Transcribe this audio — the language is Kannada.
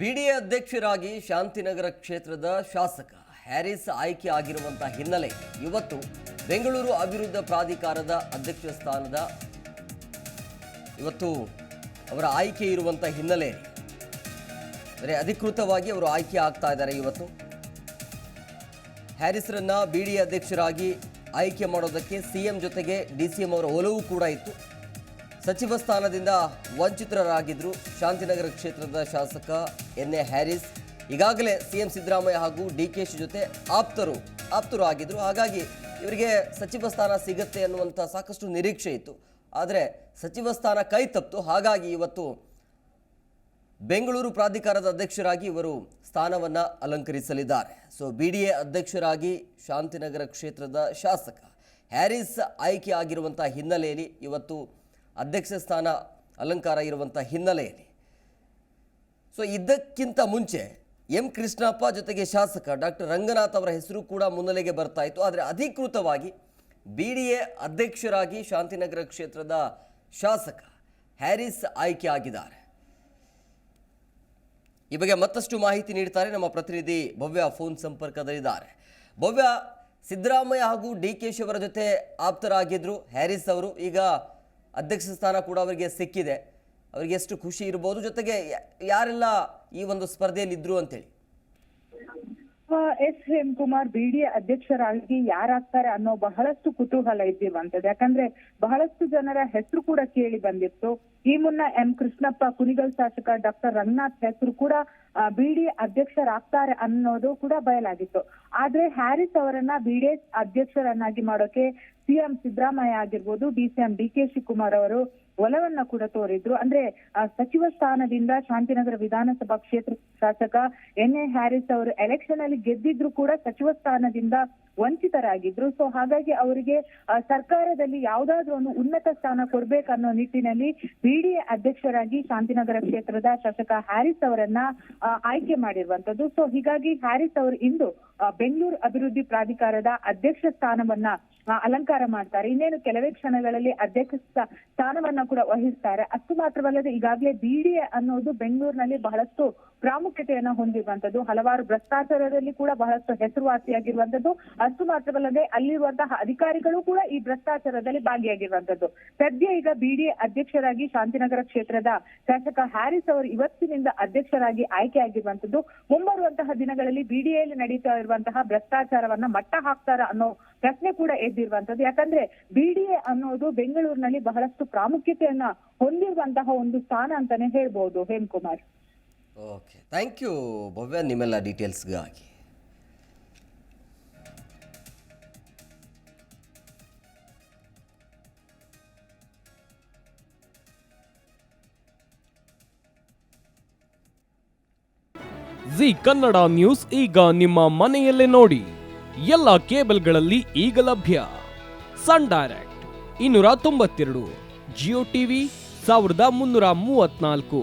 ಬಿಡಿಎ ಅಧ್ಯಕ್ಷರಾಗಿ ಶಾಂತಿನಗರ ಕ್ಷೇತ್ರದ ಶಾಸಕ ಹ್ಯಾರಿಸ್ ಆಯ್ಕೆ ಆಗಿರುವಂತಹ ಹಿನ್ನೆಲೆ ಇವತ್ತು ಬೆಂಗಳೂರು ಅಭಿವೃದ್ಧಿ ಪ್ರಾಧಿಕಾರದ ಅಧ್ಯಕ್ಷ ಸ್ಥಾನದ ಇವತ್ತು ಅವರ ಆಯ್ಕೆ ಇರುವಂಥ ಹಿನ್ನೆಲೆ. ಅಂದರೆ ಅಧಿಕೃತವಾಗಿ ಅವರು ಆಯ್ಕೆ ಆಗ್ತಾ ಇದ್ದಾರೆ ಇವತ್ತು. ಹ್ಯಾರಿಸ್ರನ್ನ ಬಿ ಡಿ ಅಧ್ಯಕ್ಷರಾಗಿ ಆಯ್ಕೆ ಮಾಡೋದಕ್ಕೆ ಸಿಎಂ ಜೊತೆಗೆ ಡಿ ಸಿ ಎಂ ಅವರ ಒಲವು ಕೂಡ ಇತ್ತು. ಸಚಿವ ಸ್ಥಾನದಿಂದ ವಂಚಿತರಾಗಿದ್ದರು ಶಾಂತಿನಗರ ಕ್ಷೇತ್ರದ ಶಾಸಕ ಎನ್ ಎ ಹ್ಯಾರಿಸ್. ಈಗಾಗಲೇ ಸಿಎಂ ಸಿದ್ದರಾಮಯ್ಯ ಹಾಗೂ ಡಿ ಕೆ ಶಿ ಜೊತೆ ಆಪ್ತರು ಆಪ್ತರು ಆಗಿದ್ದರು ಹಾಗಾಗಿ ಇವರಿಗೆ ಸಚಿವ ಸ್ಥಾನ ಸಿಗುತ್ತೆ ಅನ್ನುವಂಥ ಸಾಕಷ್ಟು ನಿರೀಕ್ಷೆ ಇತ್ತು. ಆದರೆ ಸಚಿವ ಸ್ಥಾನ ಕೈ ತಪ್ಪಿತು ಹಾಗಾಗಿ ಇವತ್ತು ಬೆಂಗಳೂರು ಪ್ರಾಧಿಕಾರದ ಅಧ್ಯಕ್ಷರಾಗಿ ಇವರು ಸ್ಥಾನವನ್ನು ಅಲಂಕರಿಸಲಿದ್ದಾರೆ. ಸೊ, ಬಿ ಡಿ ಎ ಅಧ್ಯಕ್ಷರಾಗಿ ಶಾಂತಿನಗರ ಕ್ಷೇತ್ರದ ಶಾಸಕ ಹ್ಯಾರಿಸ್ ಆಯ್ಕೆ ಆಗಿರುವಂಥ ಹಿನ್ನೆಲೆಯಲ್ಲಿ ಇವತ್ತು ಅಧ್ಯಕ್ಷ ಸ್ಥಾನ ಅಲಂಕಾರ ಇರುವಂಥ ಹಿನ್ನೆಲೆಯಲ್ಲಿ. ಸೊ ಇದಕ್ಕಿಂತ ಮುಂಚೆ ಎಂ ಕೃಷ್ಣಪ್ಪ ಜೊತೆಗೆ ಶಾಸಕ ಡಾಕ್ಟರ್ ರಂಗನಾಥ್ ಅವರ ಹೆಸರು ಕೂಡ ಮುನ್ನೆಲೆಗೆ ಬರ್ತಾ ಇತ್ತು. ಆದರೆ ಅಧಿಕೃತವಾಗಿ ಬಿ ಡಿ ಎ ಅಧ್ಯಕ್ಷರಾಗಿ ಶಾಂತಿನಗರ ಕ್ಷೇತ್ರದ ಶಾಸಕ ಹ್ಯಾರಿಸ್ ಆಯ್ಕೆ ಆಗಿದ್ದಾರೆ. ಈ ಬಗ್ಗೆ ಮತ್ತಷ್ಟು ಮಾಹಿತಿ ನೀಡ್ತಾರೆ ನಮ್ಮ ಪ್ರತಿನಿಧಿ ಭವ್ಯ ಫೋನ್ ಸಂಪರ್ಕದಲ್ಲಿದ್ದಾರೆ. ಭವ್ಯ ಸಿದ್ದರಾಮಯ್ಯ ಹಾಗೂ ಡಿ ಕೆ ಶಿ ಅವರ ಜೊತೆ ಆಪ್ತರಾಗಿದ್ದರು ಹ್ಯಾರಿಸ್ ಅವರು. ಈಗ ಅಧ್ಯಕ್ಷ ಸ್ಥಾನ ಕೂಡ ಅವರಿಗೆ ಸಿಕ್ಕಿದೆ. ಅವರಿಗೆ ಎಷ್ಟು ಖುಷಿ ಇರ್ಬೋದು, ಜೊತೆಗೆ ಯಾರೆಲ್ಲ ಈ ಒಂದು ಸ್ಪರ್ಧೆಯಲ್ಲಿ ಇದ್ರು ಅಂತೇಳಿ ಎಸ್ ಹೇಮಕುಮಾರ್ ಬಿಡಿಎ ಅಧ್ಯಕ್ಷರಾಗಿ ಯಾರಾಗ್ತಾರೆ ಅನ್ನೋ ಬಹಳಷ್ಟು ಕುತೂಹಲ ಇದ್ದಿರುವಂತದ್ದು ಯಾಕಂದ್ರೆ ಬಹಳಷ್ಟು ಜನರ ಹೆಸರು ಕೂಡ ಕೇಳಿ ಬಂದಿತ್ತು. ಈ ಮುನ್ನ ಎಂ ಕೃಷ್ಣಪ್ಪ ಕುನಿಗಲ್ ಶಾಸಕ ಡಾಕ್ಟರ್ ರಂಗನಾಥ್ ಹೆಸರು ಕೂಡ ಬಿಡಿ ಅಧ್ಯಕ್ಷರಾಗ್ತಾರೆ ಅನ್ನೋದು ಕೂಡ ಬಯಲಾಗಿತ್ತು. ಆದ್ರೆ ಹ್ಯಾರಿಸ್ ಅವರನ್ನ ಬಿಡಿ ಅಧ್ಯಕ್ಷರನ್ನಾಗಿ ಮಾಡೋಕೆ ಸಿಎಂ ಸಿದ್ದರಾಮಯ್ಯ ಆಗಿರ್ಬೋದು, D CM D K Shivakumar ಅವರು ಒಲವನ್ನ ಕೂಡ ತೋರಿದ್ರು. ಅಂದ್ರೆ ಸಚಿವ ಸ್ಥಾನದಿಂದ ಶಾಂತಿನಗರ ವಿಧಾನಸಭಾ ಕ್ಷೇತ್ರ ಶಾಸಕ ಎನ್ ಎ ಹ್ಯಾರಿಸ್ ಅವರು ಎಲೆಕ್ಷನ್ ಅಲ್ಲಿ ಗೆದ್ದಿದ್ರು ಕೂಡ ಸಚಿವ ಸ್ಥಾನದಿಂದ ವಂಚಿತರಾಗಿದ್ರು. ಸೊ ಹಾಗಾಗಿ ಅವರಿಗೆ ಸರ್ಕಾರದಲ್ಲಿ ಯಾವ್ದಾದ್ರು ಒಂದು ಉನ್ನತ ಸ್ಥಾನ ಕೊಡ್ಬೇಕನ್ನೋ ನಿಟ್ಟಿನಲ್ಲಿ ಬಿಡಿಎ ಅಧ್ಯಕ್ಷರಾಗಿ ಶಾಂತಿನಗರ ಕ್ಷೇತ್ರದ ಶಾಸಕ ಹ್ಯಾರಿಸ್ ಅವರನ್ನ ಆಯ್ಕೆ ಮಾಡಿರುವಂತದ್ದು. ಸೊ ಹೀಗಾಗಿ ಹ್ಯಾರಿಸ್ ಅವರು ಇಂದು ಬೆಂಗಳೂರು ಅಭಿವೃದ್ಧಿ ಪ್ರಾಧಿಕಾರದ ಅಧ್ಯಕ್ಷ ಸ್ಥಾನವನ್ನ ಅಲಂಕಾರ ಮಾಡ್ತಾರೆ. ಇನ್ನೇನು ಕೆಲವೇ ಕ್ಷಣಗಳಲ್ಲಿ ಅಧ್ಯಕ್ಷ ಸ್ಥಾ- ಸ್ಥಾನವನ್ನ ಕೂಡ ವಹಿಸ್ತಾರೆ. ಅಷ್ಟು ಮಾತ್ರವಲ್ಲದೆ ಈಗಾಗಲೇ ಬಿಡಿಎ ಅನ್ನೋದು ಬೆಂಗಳೂರಿನಲ್ಲಿ ಬಹಳಷ್ಟು ಪ್ರಾಮುಖ್ಯತೆಯನ್ನ ಹೊಂದಿರುವಂತದ್ದು ಹಲವಾರು ಭ್ರಷ್ಟಾಚಾರದಲ್ಲಿ ಕೂಡ ಬಹಳಷ್ಟು ಹೆಸರುವಾಸಿಯಾಗಿರುವಂತದ್ದು ಅಷ್ಟು ಮಾತ್ರವಲ್ಲದೆ ಅಲ್ಲಿರುವಂತಹ ಅಧಿಕಾರಿಗಳು ಕೂಡ ಈ ಭ್ರಷ್ಟಾಚಾರದಲ್ಲಿ ಭಾಗಿಯಾಗಿರುವಂತದ್ದು ಸದ್ಯ ಈಗ ಬಿಡಿಎ ಅಧ್ಯಕ್ಷರಾಗಿ ಶಾಂತಿನಗರ ಕ್ಷೇತ್ರದ ಶಾಸಕ ಹ್ಯಾರಿಸ್ ಅವರು ಇವತ್ತಿನಿಂದ ಅಧ್ಯಕ್ಷರಾಗಿ ಆಯ್ಕೆ ಆಗಿರುವಂತದ್ದು ಮುಂಬರುವಂತಹ ದಿನಗಳಲ್ಲಿ ಬಿಡಿಎಲ್ಲಿ ನಡೀತಾ ಇರುವಂತಹ ಭ್ರಷ್ಟಾಚಾರವನ್ನ ಮಟ್ಟ ಹಾಕ್ತಾರ ಅನ್ನೋ ಪ್ರಶ್ನೆ ಕೂಡ ಎದ್ದಿರುವಂತದ್ದು ಯಾಕಂದ್ರೆ ಬಿಡಿಎ ಅನ್ನೋದು ಬೆಂಗಳೂರಿನಲ್ಲಿ ಬಹಳಷ್ಟು ಪ್ರಾಮುಖ್ಯತೆಯನ್ನ ಹೊಂದಿರುವಂತಹ ಒಂದು ಸ್ಥಾನ ಅಂತಾನೆ ಹೇಳ್ಬಹುದು Hemakumar. Okay thank you Bhavya ನಿಮ್ಮೆಲ್ಲ ಡೀಟೇಲ್ಸ್ಗಾಗಿ ಜಿ ಕನ್ನಡ ನ್ಯೂಸ್ ಈಗ ನಿಮ್ಮ ಮನೆಯಲ್ಲೇ ನೋಡಿ. ಎಲ್ಲ ಕೇಬಲ್ಗಳಲ್ಲಿ ಈಗ ಲಭ್ಯ. ಸನ್ ಡೈರೆಕ್ಟ್, ಇನ್ನೂರ ತೊಂಬತ್ತೆರಡು, ಜಿಯೋ ಟಿವಿ, ಸಾವಿರದ ಮುನ್ನೂರ ಮೂವತ್ನಾಲ್ಕು